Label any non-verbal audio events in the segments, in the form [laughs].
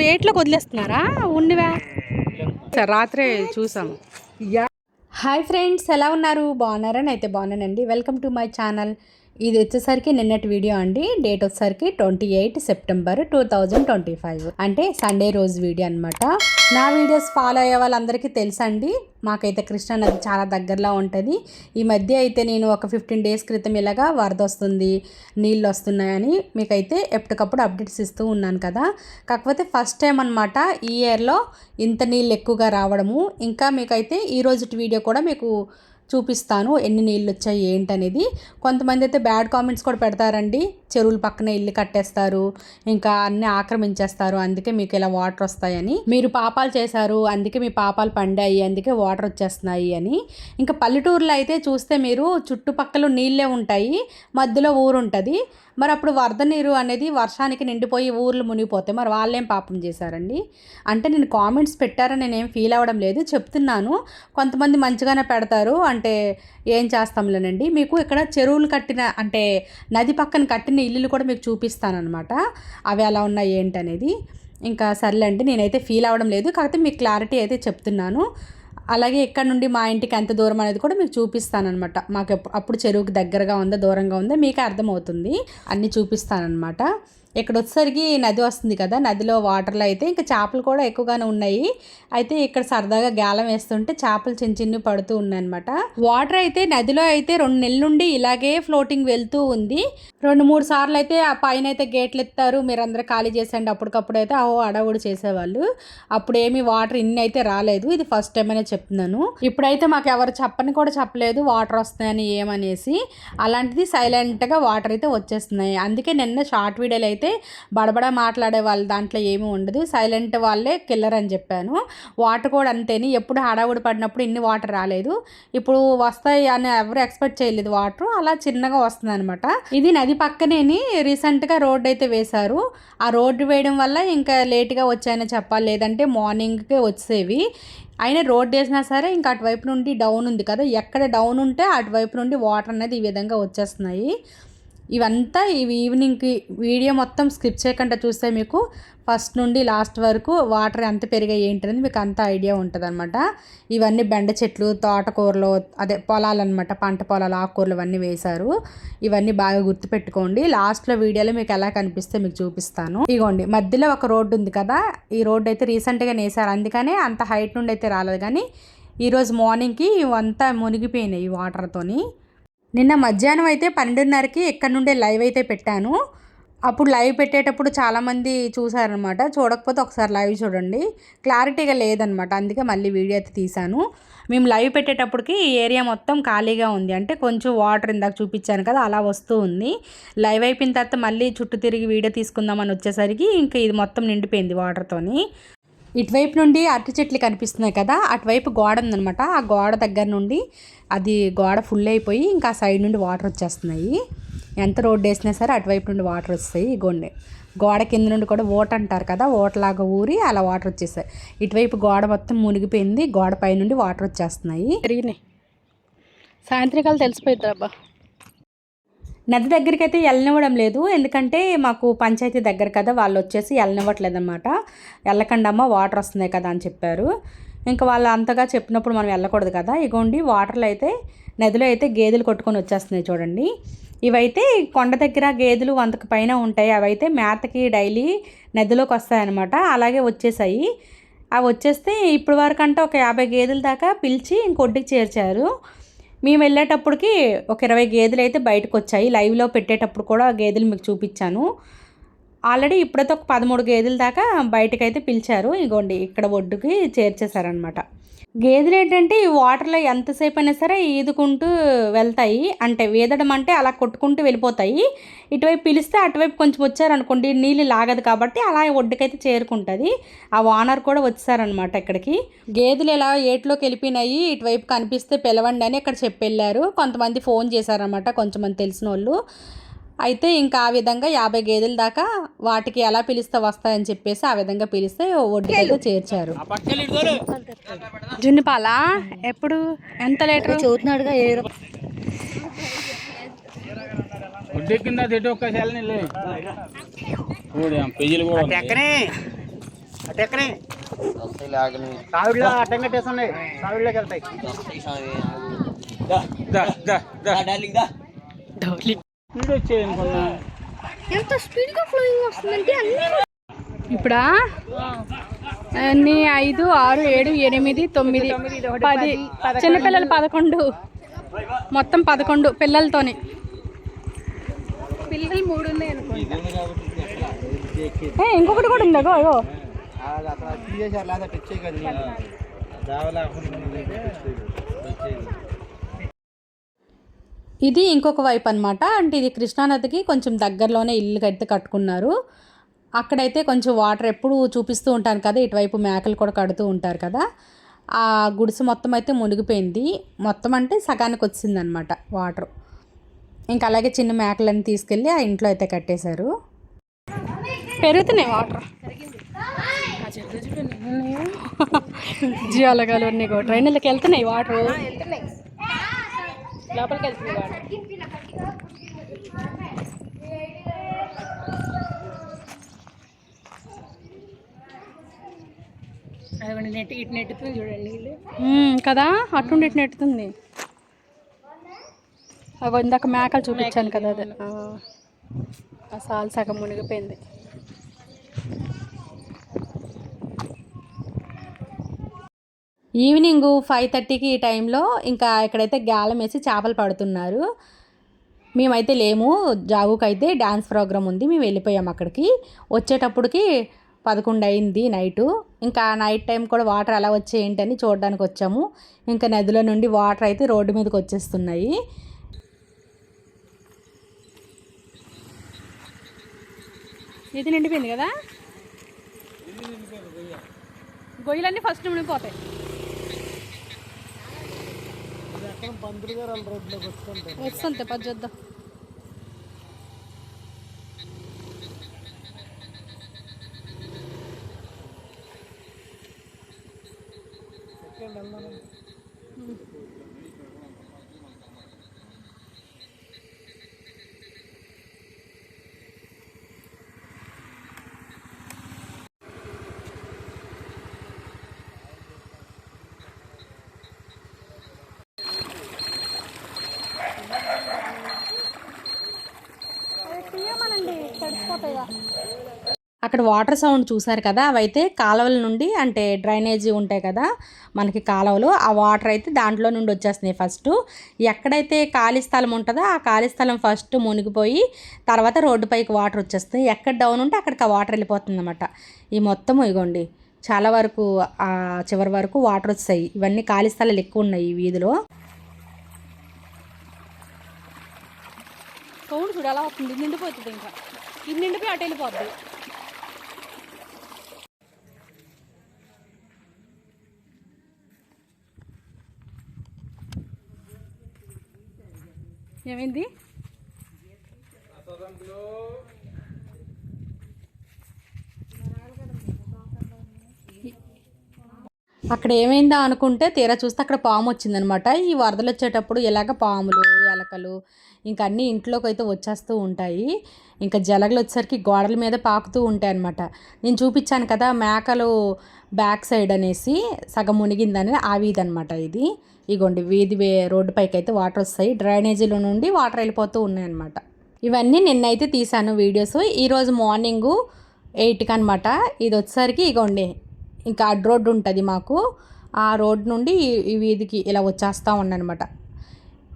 వేట్లోకి వదిలేస్తున్నారా? ఉండివా? రాత్రే చూసాము. Hi friends ఎలా ఉన్నారు? బాగున్నారని అయితే బాగున్నానండి. Welcome to my channel. ఇది వచ్చేసరికి నిన్నటి వీడియో అండి. డేట్ వచ్చేసరికి twenty eight September two thousand twenty five. అంటే సండే రోజు వీడియో అనమాట నా వీడియోస్ ఫాలో అయ్యే వాళ్ళందరికీ తెలుసండి. మాకైతే కృష్ణా నది చాలా దగ్గరలో ఉంటుంది. ఈ మధ్య అయితే నేను ఒక ఫిఫ్టీన్ డేస్ క్రితం ఇలాగా వరద వస్తుంది నీళ్ళు వస్తున్నాయని మీకైతే ఎప్పటికప్పుడు అప్డేట్స్ ఇస్తూ ఉన్నాను కదా. కాకపోతే ఫస్ట్ టైం అనమాట ఈ ఇయర్లో ఇంత నీళ్ళు ఎక్కువగా రావడము. ఇంకా మీకైతే ఈ రోజు వీడియో కూడా మీకు చూపిస్తాను ఎన్ని నీళ్ళు వచ్చాయి ఏంటనేది. కొంతమంది అయితే బ్యాడ్ కామెంట్స్ కూడా పెడతారండి. చెరువుల పక్కన ఇల్లు కట్టేస్తారు. ఇంకా అన్ని ఆక్రమించేస్తారు. అందుకే మీకు ఇలా వాటర్ వస్తాయని. మీరు పాపాలు చేశారు. అందుకే మీ పాపాలు పండాయి. అందుకే వాటర్ వచ్చేస్తున్నాయి అని. ఇంకా పల్లెటూరులో అయితే చూస్తే మీరు చుట్టుపక్కల నీళ్ళే ఉంటాయి. మధ్యలో ఊరు ఉంటుంది మరి అప్పుడు వరద నీరు అనేది వర్షానికి నిండిపోయి ఊర్లు మునిగిపోతాయి. మరి వాళ్ళేం పాపం చేశారండి? అంటే నేను కామెంట్స్ పెట్టారని నేనేం ఫీల్ అవ్వడం లేదు. చెప్తున్నాను. కొంతమంది మంచిగానే పెడతారు. అంటే ఏం చేస్తాంలేనండి. మీకు ఇక్కడ చెరువులు కట్టిన అంటే నది పక్కన కట్టిన ఇల్లులు కూడా మీకు చూపిస్తానమాట అవి ఎలా ఉన్నాయి ఏంటనేది. ఇంకా సర్లేండి. నేనైతే ఫీల్ అవ్వడం లేదు. కాకపోతే మీకు క్లారిటీ అయితే చెప్తున్నాను. అలాగే ఇక్కడ నుండి మా ఇంటికి ఎంత దూరం అనేది కూడా మీకు చూపిస్తానమాట మాకు అప్పుడు చెరువుకి దగ్గరగా ఉందా దూరంగా ఉందా మీకు అర్థమవుతుంది. అన్నీ చూపిస్తానమాట ఇక్కడ వచ్చేసరికి నది వస్తుంది కదా నదిలో వాటర్లో అయితే ఇంకా చేపలు కూడా ఎక్కువగానే ఉన్నాయి. అయితే ఇక్కడ సరదాగా గాలం వేస్తుంటే చేపలు చిన్న చిన్న పడుతూ ఉన్నాయన్నమాట. వాటర్ అయితే నదిలో అయితే రెండు నెలల నుండి ఇలాగే ఫ్లోటింగ్ వెళ్తూ ఉంది. రెండు మూడు సార్లు అయితే ఆ పైన అయితే గేట్లు ఎత్తారు. మీరందరూ ఖాళీ చేసండి అప్పటికప్పుడు అయితే ఓ అడవుడు చేసేవాళ్ళు. అప్పుడు ఏమి వాటర్ ఇన్ని అయితే రాలేదు. ఇది ఫస్ట్ టైం అనే చెప్తున్నాను. ఇప్పుడైతే మాకు ఎవరు చెప్పని కూడా చెప్పలేదు. వాటర్ వస్తున్నాయని ఏమనేసి. అలాంటిది సైలెంట్గా వాటర్ అయితే వచ్చేస్తున్నాయి. అందుకే నిన్న షార్ట్ వీడియోలు అయితే బడబడ మాట్లాడే వాళ్ళు దాంట్లో ఏమీ ఉండదు. సైలెంట్ వాళ్ళే కిల్లర్ అని చెప్పాను. వాటర్ కూడా అంతేని. ఎప్పుడు హడావుడి పడినప్పుడు ఇన్ని వాటర్ రాలేదు. ఇప్పుడు వస్తాయి అని ఎవరు ఎక్స్పెక్ట్ చేయలేదు వాటర్. అలా చిన్నగా వస్తుంది అనమాట ఇది నది పక్కనేని రీసెంట్గా రోడ్ అయితే వేశారు. ఆ రోడ్డు వేయడం వల్ల ఇంకా లేట్గా వచ్చాయని చెప్పాలి. లేదంటే మార్నింగ్కే వచ్చేవి. అయినా రోడ్ వేసినా సరే ఇంకా అటువైపు నుండి డౌన్ ఉంది కదా. ఎక్కడ డౌన్ ఉంటే అటువైపు నుండి వాటర్ అనేది ఈ విధంగా వచ్చేస్తున్నాయి. ఇవంతా ఇవి ఈవినింగ్కి వీడియో మొత్తం స్కిప్ చేయకుండా చూస్తే మీకు ఫస్ట్ నుండి లాస్ట్ వరకు వాటర్ ఎంత పెరిగాయి ఏంటనేది మీకు అంత ఐడియా ఉంటుంది అనమాట ఇవన్నీ బెండ చెట్లు తోటకూరలు అదే పొలాలు అనమాట పంట పొలాలు ఆకుకూరలు అవన్నీ వేశారు. ఇవన్నీ బాగా గుర్తుపెట్టుకోండి. లాస్ట్లో వీడియోలో మీకు ఎలా కనిపిస్తే మీకు చూపిస్తాను. ఇగోండి మధ్యలో ఒక రోడ్డు ఉంది కదా ఈ రోడ్డు అయితే రీసెంట్గా వేశారు అందుకనే అంత హైట్ నుండి అయితే రాలేదు. కానీ ఈరోజు మార్నింగ్కి ఇవంతా మునిగిపోయినాయి ఈ వాటర్తోని నిన్న మధ్యాహ్నం అయితే పన్నెండున్నరకి ఎక్కడి నుండే లైవ్ అయితే పెట్టాను. అప్పుడు లైవ్ పెట్టేటప్పుడు చాలామంది చూసారనమాట చూడకపోతే ఒకసారి లైవ్ చూడండి. క్లారిటీగా లేదనమాట అందుకే మళ్ళీ వీడియో అయితే తీశాను. మేము లైవ్ పెట్టేటప్పటికి ఈ ఏరియా మొత్తం ఖాళీగా ఉంది. అంటే కొంచెం వాటర్ ఇందాక చూపించాను కదా అలా వస్తూ ఉంది. లైవ్ అయిపోయిన తర్వాత మళ్ళీ చుట్టూ తిరిగి వీడియో తీసుకుందామని వచ్చేసరికి ఇంకా ఇది మొత్తం నిండిపోయింది వాటర్తోని ఇటువైపు నుండి అరటి చెట్లు కనిపిస్తున్నాయి కదా అటువైపు గోడ ఉందనమాట ఆ గోడ దగ్గర నుండి అది గోడ ఫుల్ అయిపోయి ఇంకా సైడ్ నుండి వాటర్ వచ్చేస్తున్నాయి. ఎంత రోడ్డు వేసినా సరే అటువైపు నుండి వాటర్ వస్తాయి ఇగోండి గోడ కింద నుండి కూడా ఓట అంటారు కదా ఓటలాగా ఊరి అలా వాటర్ వచ్చేసాయి ఇటువైపు గోడ మొత్తం మునిగిపోయింది గోడ పై నుండి వాటర్ వచ్చేస్తున్నాయి. పెరిగినాయి. సాయంత్రకాలు తెలిసిపోయింది అబ్బా. నది దగ్గరికి అయితే వెళ్ళనివ్వడం లేదు. ఎందుకంటే మాకు పంచాయతీ దగ్గర కదా వాళ్ళు వచ్చేసి వెళ్ళనివ్వట్లేదు అనమాట వెళ్ళకండమ్మా వాటర్ వస్తున్నాయి కదా అని చెప్పారు. ఇంకా వాళ్ళు అంతగా చెప్పినప్పుడు మనం వెళ్ళకూడదు కదా. ఇగోండి వాటర్లో అయితే నదిలో అయితే గేదెలు కొట్టుకొని వచ్చేస్తున్నాయి చూడండి. ఇవైతే కొండ దగ్గర గేదెలు వంతకు పైన ఉంటాయి. అవైతే మేతకి డైలీ నదిలోకి వస్తాయన్నమాట. అలాగే వచ్చేసాయి. అవి వచ్చేస్తే ఇప్పుడు వరకు అంటే ఒక యాభై గేదెల దాకా పిలిచి ఇంకొడ్డుకి చేర్చారు. మేము వెళ్ళేటప్పటికి ఒక ఇరవై గేదెలు అయితే బయటకు వచ్చాయి. లైవ్లో పెట్టేటప్పుడు కూడా గేదెలు మీకు చూపించాను. ఆల్రెడీ ఇప్పుడైతే ఒక పదమూడు గేదెల దాకా బయటకైతే పిలిచారు. ఇగోండి ఇక్కడ ఒడ్డుకి చేర్చేశారనమాట గేదెలు ఏంటంటే ఈ వాటర్లో ఎంతసేపు అయినా సరే ఈదుకుంటూ వెళ్తాయి. అంటే వీదడం అంటే అలా కొట్టుకుంటూ వెళ్ళిపోతాయి. ఇటువైపు పిలిస్తే అటువైపు కొంచెం వచ్చారనుకోండి నీళ్ళు లాగదు కాబట్టి అలా ఒడ్డుకైతే చేరుకుంటుంది. ఆ వానర్ కూడా వచ్చారనమాట ఇక్కడికి. గేదెలు ఇలా ఏట్లోకి వెళ్ళిపోయినాయి ఇటువైపు కనిపిస్తే పిలవండి అని ఇక్కడ చెప్పి వెళ్ళారు కొంతమంది ఫోన్ చేశారనమాట కొంచెంమంది తెలిసిన వాళ్ళు అయితే ఇంకా ఆ విధంగా యాభై గేదెల దాకా వాటికి ఎలా పిలిస్తే వస్తాయని చెప్పేసి ఆ విధంగా పిలిస్తే ఒడ్డుకైతే చేర్చారు. జున్ను పాలా ఎప్పుడు? ఎంత లీటర్? చదువుతున్నాడుగా ఏ వెళ్తాయి. స్పీడ్ ఎంత స్పీడ్గా ఫ్లోయింగ్ వస్తుందంటే అన్ని ఇప్పుడా? అన్ని ఐదు ఆరు ఏడు ఎనిమిది తొమ్మిది పది చిన్నపిల్లలు పదకొండు. మొత్తం పదకొండు పిల్లలతోని. పిల్లలు మూడు ఉన్నాయి ఇంకొకటి కూడా ఉంది? అగో అగో ఇది ఇంకొక వైపు అనమాట అంటే ఇది కృష్ణానదికి కొంచెం దగ్గరలోనే ఇల్లు కడితే కట్టుకున్నారు. అక్కడైతే కొంచెం వాటర్ ఎప్పుడు చూపిస్తూ ఉంటాను కదా ఇటువైపు మేకలు కూడా కడుతూ ఉంటారు కదా. ఆ గుడిసె మొత్తం అయితే మునిగిపోయింది. మొత్తం అంటే సగానికి వచ్చిందనమాట వాటర్. ఇంకా అలాగే చిన్న మేకలను తీసుకెళ్ళి ఆ ఇంట్లో అయితే కట్టేశారు. పెరుగుతున్నాయి వాటర్. [laughs] జియాలగాలు ఉన్నాయి కూడా. ట్రైన్లకి వెళ్తున్నాయి వాటర్? లోపలికి వెళ్తుంది అదిగోండి నెట్ ఇటు నెట్టుతుంది చూడండి కదా? అటుండి ఇటు నెట్టుతుంది. అగో ఇందాక మేకలు చూపించాను కదా అదే. ఆ. ఆ సాల్ సగం మునిగిపోయింది. ఈవినింగ్ ఫైవ్ థర్టీకి ఈ టైంలో ఇంకా ఇక్కడైతే గాలం వేసి చేపలు పడుతున్నారు మేమైతే లేము. జాగుకైతే డ్యాన్స్ ప్రోగ్రామ్ ఉంది మేము వెళ్ళిపోయాం అక్కడికి. వచ్చేటప్పటికి పదకొండు అయింది నైటు. ఇంకా నైట్ టైం కూడా వాటర్ ఎలా వచ్చేయంటి అని చూడడానికి వచ్చాము. ఇంకా నదిలో నుండి వాటర్ అయితే రోడ్డు మీదకి వచ్చేస్తున్నాయి. ఇది నిండిపోయింది కదా? గొయ్యలన్నీ ఫస్ట్ నిండిపోతాయి వస్తుంటే పది చూద్దాం. అక్కడ వాటర్ సౌండ్ చూసారు కదా అవైతే కాలువల నుండి అంటే డ్రైనేజీ ఉంటాయి కదా మనకి కాలువలు ఆ వాటర్ అయితే దాంట్లో నుండి వచ్చేస్తున్నాయి ఫస్ట్ ఎక్కడైతే ఖాళీ స్థలం ఉంటుందో ఆ ఖాళీ స్థలం ఫస్ట్ మునిగిపోయి తర్వాత రోడ్డు పైకి వాటర్ వచ్చేస్తాయి ఎక్కడ డౌన్ ఉంటే అక్కడికి ఆ వాటర్ వెళ్ళిపోతుంది అనమాట ఈ మొత్తం ఇగోండి చాలా వరకు ఆ చివరి వరకు వాటర్ వస్తాయి ఇవన్నీ ఖాళీ స్థలాలు ఎక్కువ ఉన్నాయి ఈ వీధిలో. సౌండ్ చూడు ఎలా వస్తుంది? నిండిపోతుంది ఇంకా. ఇది నిండిపోయి అటు వెళ్ళిపోద్ది. ఏమైంది? అక్కడ ఏమైందా అనుకుంటే తీరా చూస్తే అక్కడ పాము వచ్చిందనమాట. ఈ వరదలు వచ్చేటప్పుడు ఇలాగ పాములు ఎలకలు ఇంకా అన్నీ ఇంట్లోకి అయితే వచ్చేస్తూ ఉంటాయి. ఇంకా జలగలు వచ్చేసరికి గోడల మీద పాకుతూ ఉంటాయి అనమాట నేను చూపించాను కదా మేకలు బ్యాక్ సైడ్ అనేసి సగం మునిగిందని ఆ వీధి అనమాట ఇది. ఇగోండి వీధి వే రోడ్డు పైకి అయితే వాటర్ వస్తాయి. డ్రైనేజీలో నుండి వాటర్ వెళ్ళిపోతూ ఉన్నాయన్నమాట ఇవన్నీ నిన్నైతే తీసాను వీడియోస్. ఈరోజు మార్నింగు ఎయిట్కి అనమాట ఇది వచ్చేసరికి ఇగోండి ఇంకా అడ్ రోడ్డు ఉంటుంది మాకు. ఆ రోడ్ నుండి ఈ- వీధికి ఇలా వచ్చేస్తూ ఉండనమాట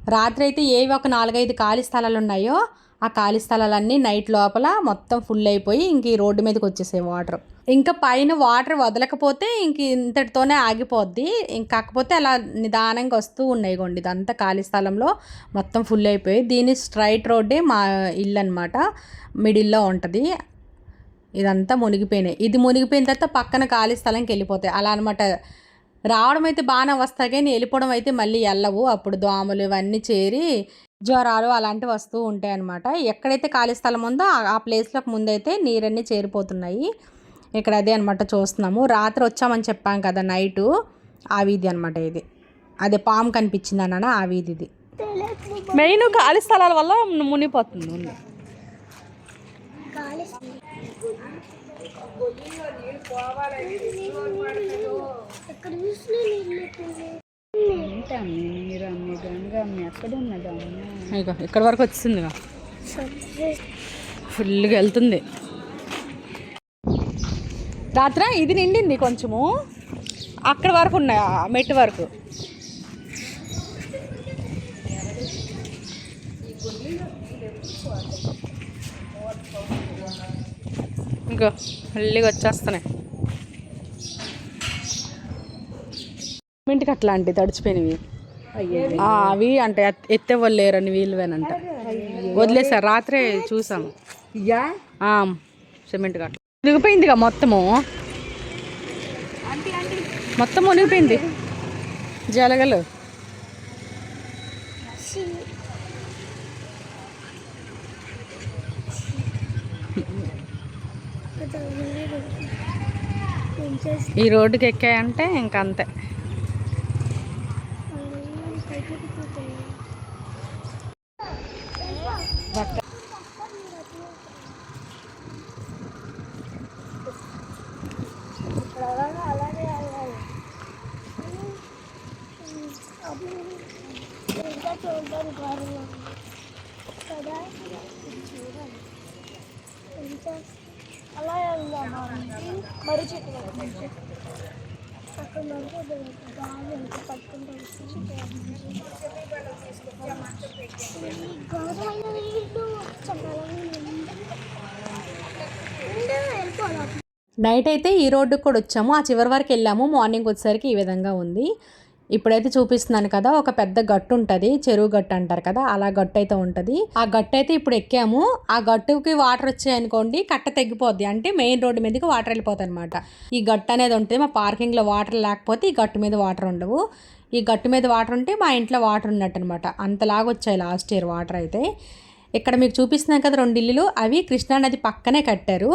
రాత్రి అయితే ఏవి ఒక నాలుగైదు ఖాళీ స్థలాలు ఉన్నాయో ఆ ఖాళీ స్థలాలన్నీ నైట్ లోపల మొత్తం ఫుల్ అయిపోయి ఇంక ఈ రోడ్డు మీదకి వచ్చేసాయి వాటర్. ఇంకా పైన వాటర్ వదలకపోతే ఇంక ఇంతటితోనే ఆగిపోద్ది. ఇంక కాకపోతే అలా నిదానంగా వస్తూ ఉన్నాయి కొండి ఇదంతా ఖాళీ స్థలంలో మొత్తం ఫుల్ అయిపోయి దీని స్ట్రైట్ రోడ్డే మా ఇల్లు అనమాట మిడిల్లో ఉంటుంది. ఇదంతా మునిగిపోయినాయి. ఇది మునిగిపోయిన తర్వాత పక్కన ఖాళీ స్థలంకి వెళ్ళిపోతాయి. అలా అనమాట రావడం అయితే బాగానే వస్తాయి. కానీ వెళ్ళిపోవడం అయితే మళ్ళీ వెళ్ళవు. అప్పుడు దోమలు ఇవన్నీ చేరి జ్వరాలు అలాంటివి వస్తూ ఉంటాయి అనమాట ఎక్కడైతే ఖాళీ స్థలం ఉందో ఆ- ప్లేస్లోకి ముందైతే నీరన్నీ చేరిపోతున్నాయి. ఇక్కడ అదే అనమాట చూస్తున్నాము. రాత్రి వచ్చామని చెప్పాం కదా నైటు. ఆ వీధి అనమాట ఇది. అదే పాము కనిపించింది అన్న ఆ వీధి ఇది. మెయిన్ ఖాళీ స్థలాల వల్ల మునిగిపోతుంది. ఉంది ఇక ఇక్కడ వరకు వచ్చింది ఫుల్గా వెళ్తుంది. రాత్ర? ఇది నిండింది కొంచెము. అక్కడ వరకు ఉన్నాయి ఆ మెట్టు వరకు. ఇంకా మళ్ళీ వచ్చేస్తున్నాయి. ఇంటికి అట్లాంటి తడిచిపోయినవి. అవి అంటే ఎత్- ఎత్తేవాళ్ళు లేరని వీలువేనంట వదిలేసారు రాత్రే చూసాము ఆ, సిమెంట్ కట్ట మునిగిపోయిందిగా మొత్తము. మొత్తం మునిగిపోయింది. జలగలు. ఈ రోడ్డుకి ఎక్కాయంటే ఇంక అంతే అలాగే వెళ్ళాలి అది కదా చూడాలి ఏం అలా వెళ్దాం. మర్రి చెట్టు అక్కడ వరకు బాగా వచ్చి గౌరవమైన నీళ్ళు చండాలని వెళ్ళిపోవాలి నైట్ అయితే ఈ రోడ్డుకి కూడా వచ్చాము. ఆ చివరి వరకు వెళ్ళాము. మార్నింగ్ వచ్చేసరికి ఈ విధంగా ఉంది. ఇప్పుడైతే చూపిస్తున్నాను కదా ఒక పెద్ద గట్టు ఉంటుంది. చెరువు గట్టు అంటారు కదా అలా గట్టు అయితే ఉంటుంది. ఆ గట్టు అయితే ఇప్పుడు ఎక్కాము. ఆ గట్టుకి వాటర్ వచ్చాయి అనుకోండి కట్ట తెగిపోద్ది. అంటే మెయిన్ రోడ్డు మీదకి వాటర్ వెళ్ళిపోతాయి అనమాట ఈ గట్టు అనేది ఉంటుంది మా పార్కింగ్లో వాటర్ లేకపోతే ఈ గట్టు మీద వాటర్ ఉండవు. ఈ గట్టు మీద వాటర్ ఉంటే మా ఇంట్లో వాటర్ ఉన్నట్టు అనమాట అంతలాగా వచ్చాయి లాస్ట్ ఇయర్ వాటర్ అయితే. ఇక్కడ మీకు చూపిస్తున్నాం కదా రెండు ఇల్లులు. అవి కృష్ణానది పక్కనే కట్టారు.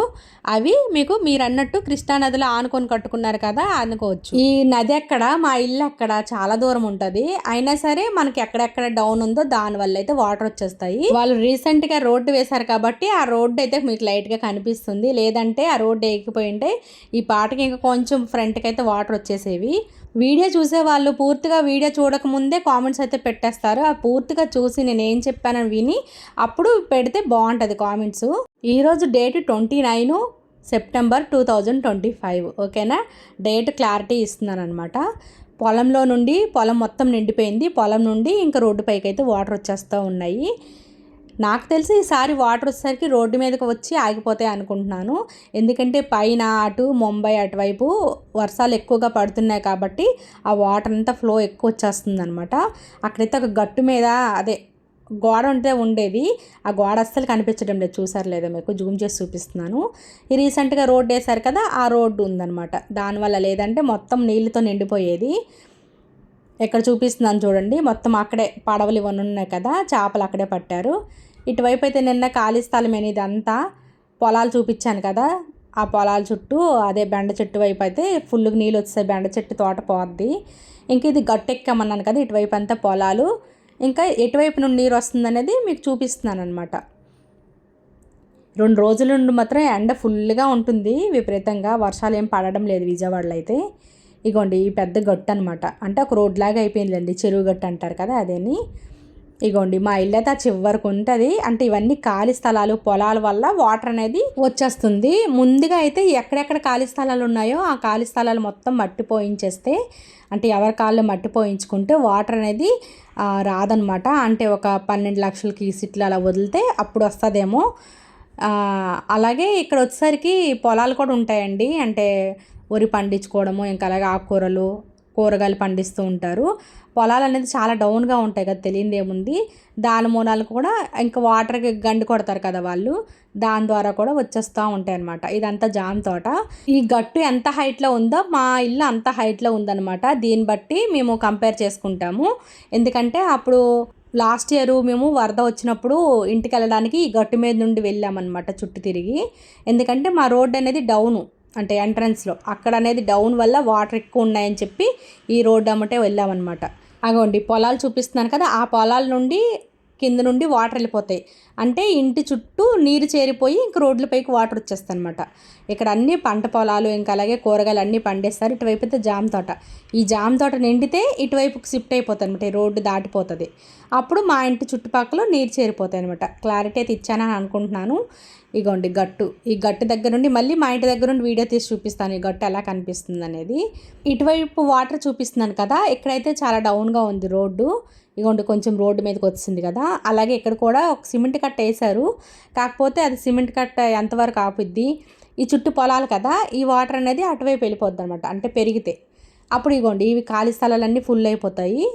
అవి మీకు మీరు అన్నట్టు కృష్ణానదిలో ఆనుకొని కట్టుకున్నారు కదా అనుకోవచ్చు ఈ నది ఎక్కడ మా ఇల్లు అక్కడ చాలా దూరం ఉంటుంది. అయినా సరే మనకి ఎక్కడెక్కడ డౌన్ ఉందో దాని వల్ల అయితే వాటర్ వచ్చేస్తాయి. వాళ్ళు రీసెంట్గా రోడ్డు వేశారు కాబట్టి ఆ రోడ్డు అయితే మీకు లైట్గా కనిపిస్తుంది. లేదంటే ఆ రోడ్డు ఎక్కిపోయి ఉంటే ఈ పాటకి ఇంకా కొంచెం ఫ్రంట్కి అయితే వాటర్ వచ్చేసేవి. వీడియో చూసే వాళ్ళు పూర్తిగా వీడియో చూడకముందే కామెంట్స్ అయితే పెట్టేస్తారు. ఆ పూర్తిగా చూసి నేను ఏం చెప్పానని విని అప్పుడు పెడితే బాగుంటుంది కామెంట్స్ ఈరోజు date twenty nine September two thousand twenty five ఓకేనా? డేట్ క్లారిటీ ఇస్తున్నాను అనమాట పొలంలో నుండి పొలం మొత్తం నిండిపోయింది. పొలం నుండి ఇంకా రోడ్డు పైకి అయితే వాటర్ వచ్చేస్తూ ఉన్నాయి. నాకు తెలిసి ఈసారి వాటర్ వచ్చేసరికి రోడ్డు మీదకి వచ్చి ఆగిపోతాయి అనుకుంటున్నాను. ఎందుకంటే పైన అటు ముంబై అటువైపు వర్షాలు ఎక్కువగా పడుతున్నాయి కాబట్టి ఆ వాటర్ అంతా ఫ్లో ఎక్కువ వచ్చేస్తుంది అనమాట అక్కడైతే ఒక గట్టు మీద అదే గోడ ఉంటే ఉండేది. ఆ గోడ అస్సలు కనిపించడం లేదు. చూసారు లేదా మీకు? జూమ్ చేసి చూపిస్తున్నాను. ఈ రీసెంట్గా రోడ్డు వేశారు కదా ఆ రోడ్డు ఉందన్నమాట. దానివల్ల లేదంటే మొత్తం నీళ్ళతో నిండిపోయేది. ఎక్కడ చూపిస్తున్నాను చూడండి. మొత్తం అక్కడే పడవలు ఇవన్నీ ఉన్నాయి కదా చేపలు అక్కడే పట్టారు. ఇటువైపు అయితే నిన్న ఖాళీ స్థలం అనేది అంతా పొలాలు చూపించాను కదా. ఆ పొలాల చుట్టూ అదే బెండ చెట్టు వైపు అయితే ఫుల్గా నీళ్ళు వచ్చాయి బెండ చెట్టు తోట పోద్ది. ఇంక ఇది గట్టెక్కమన్నాను కదా ఇటువైపు అంతా పొలాలు. ఇంకా ఎటువైపు నుండి నీరు వస్తుందనేది మీకు చూపిస్తున్నాను అనమాట రెండు రోజుల నుండి మాత్రం ఎండ ఫుల్గా ఉంటుంది. విపరీతంగా వర్షాలు ఏం పడడం లేదు విజయవాడలో అయితే. ఇగోండి ఈ పెద్ద గట్టు అనమాట అంటే ఒక రోడ్లాగా అయిపోయిందండి చెరువు గట్టు అంటారు కదా అదేని. ఇగోండి మా ఇల్లు అయితే ఆ చివరికి ఉంటుంది. అంటే ఇవన్నీ ఖాళీ స్థలాలు పొలాల వల్ల వాటర్ అనేది వచ్చేస్తుంది. ముందుగా అయితే ఎక్కడెక్కడ ఖాళీ స్థలాలు ఉన్నాయో ఆ ఖాళీ స్థలాలు మొత్తం మట్టి పోయించేస్తే అంటే ఎవరి కాళ్ళు మట్టి పోయించుకుంటే వాటర్ అనేది రాదనమాట. అంటే ఒక పన్నెండు లక్షలకి సిట్లు అలా వదిలితే అప్పుడు వస్తుందేమో. అలాగే ఇక్కడ వచ్చేసరికి పొలాలు కూడా ఉంటాయండి. అంటే వరి పండించుకోవడము ఇంకా అలాగే ఆకుకూరలు కూరగాయలు పండిస్తూ ఉంటారు. పొలాలు అనేది చాలా డౌన్గా ఉంటాయి కదా తెలియదు ఏముంది? దాని మూలాలు కూడా ఇంకా వాటర్కి గండి కొడతారు కదా వాళ్ళు. దాని ద్వారా కూడా వచ్చేస్తూ ఉంటాయి అనమాట ఇదంతా జామ్ తోట. ఈ గట్టు ఎంత హైట్లో ఉందో మా ఇల్లు అంత హైట్లో ఉందన్నమాట. దీన్ని బట్టి మేము కంపేర్ చేసుకుంటాము. ఎందుకంటే అప్పుడు లాస్ట్ ఇయర్ మేము వరద వచ్చినప్పుడు ఇంటికి వెళ్ళడానికి ఈ గట్టు మీద నుండి వెళ్ళామన్నమాట చుట్టూ తిరిగి. ఎందుకంటే మా రోడ్డు అనేది డౌను. అంటే ఎంట్రన్స్లో. అక్కడ అనేది డౌన్ వల్ల వాటర్ ఎక్కువ ఉన్నాయని చెప్పి ఈ రోడ్డు అమ్మటే వెళ్ళామన్నమాట. అగోండి పొలాలు చూపిస్తున్నాను కదా ఆ పొలాల నుండి కింద నుండి వాటర్ వెళ్ళిపోతాయి. అంటే ఇంటి చుట్టూ నీరు చేరిపోయి ఇంక రోడ్లపైకి వాటర్ వచ్చేస్తాయి అనమాట ఇక్కడ అన్ని పంట పొలాలు ఇంకా అలాగే కూరగాయలు అన్నీ పండేస్తారు. ఇటువైపు అయితే జామ తోట. ఈ జామ తోట నిండితే ఇటువైపుకి షిఫ్ట్ అయిపోతుంది అనమాట ఈ రోడ్డు దాటిపోతుంది. అప్పుడు మా ఇంటి చుట్టుపక్కల నీరు చేరిపోతాయి అనమాట క్లారిటీ అయితే ఇచ్చానని అనుకుంటున్నాను. ఇగోండి గట్టు. ఈ గట్టు దగ్గర నుండి మళ్ళీ మా ఇంటి దగ్గర నుండి వీడియో తీసి చూపిస్తాను. ఈ గట్టు ఎలా కనిపిస్తుంది అనేది. ఇటువైపు వాటర్ చూపిస్తున్నాను కదా ఇక్కడైతే చాలా డౌన్గా ఉంది రోడ్డు. ఇగోండి కొంచెం రోడ్డు మీదకి వచ్చింది కదా. అలాగే ఇక్కడ కూడా ఒక సిమెంట్ కట్ట వేశారు. కాకపోతే అది సిమెంట్ కట్ట ఎంతవరకు ఆపుద్ది? ఈ చుట్టూ పొలాలు కదా ఈ వాటర్ అనేది అటువైపు వెళ్ళిపోద్ది అనమాట అంటే పెరిగితే. అప్పుడు ఇగోండి ఇవి ఖాళీ స్థలాలన్నీ ఫుల్ అయిపోతాయి.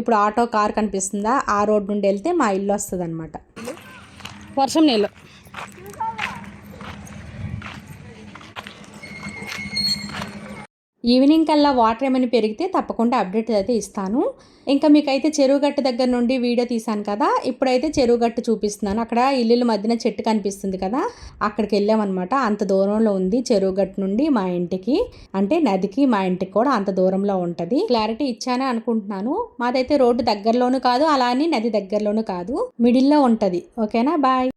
ఇప్పుడు ఆటో కార్ కనిపిస్తుందా? ఆ రోడ్ నుండి వెళ్తే మా ఇల్లు వస్తుంది అనమాట వర్షం నీళ్ళు. ఈవినింగ్ కల్లా వాటర్ ఏమైనా పెరిగితే తప్పకుండా అప్డేట్ అయితే ఇస్తాను. ఇంకా మీకైతే చెరువు గట్టు దగ్గర నుండి వీడియో తీశాను కదా ఇప్పుడైతే చెరువు గట్టు చూపిస్తున్నాను. అక్కడ ఇల్లుల మధ్యన చెట్టు కనిపిస్తుంది కదా అక్కడికి వెళ్ళామన్నమాట. అంత దూరంలో ఉంది చెరువు గట్టు నుండి మా ఇంటికి. అంటే నదికి మా ఇంటికి కూడా అంత దూరంలో ఉంటుంది. క్లారిటీ ఇచ్చానే అనుకుంటున్నాను. మాదైతే రోడ్డు దగ్గరలోనూ కాదు అలా అని నది దగ్గరలోనూ కాదు. మిడిల్లో ఉంటుంది. ఓకేనా బాయ్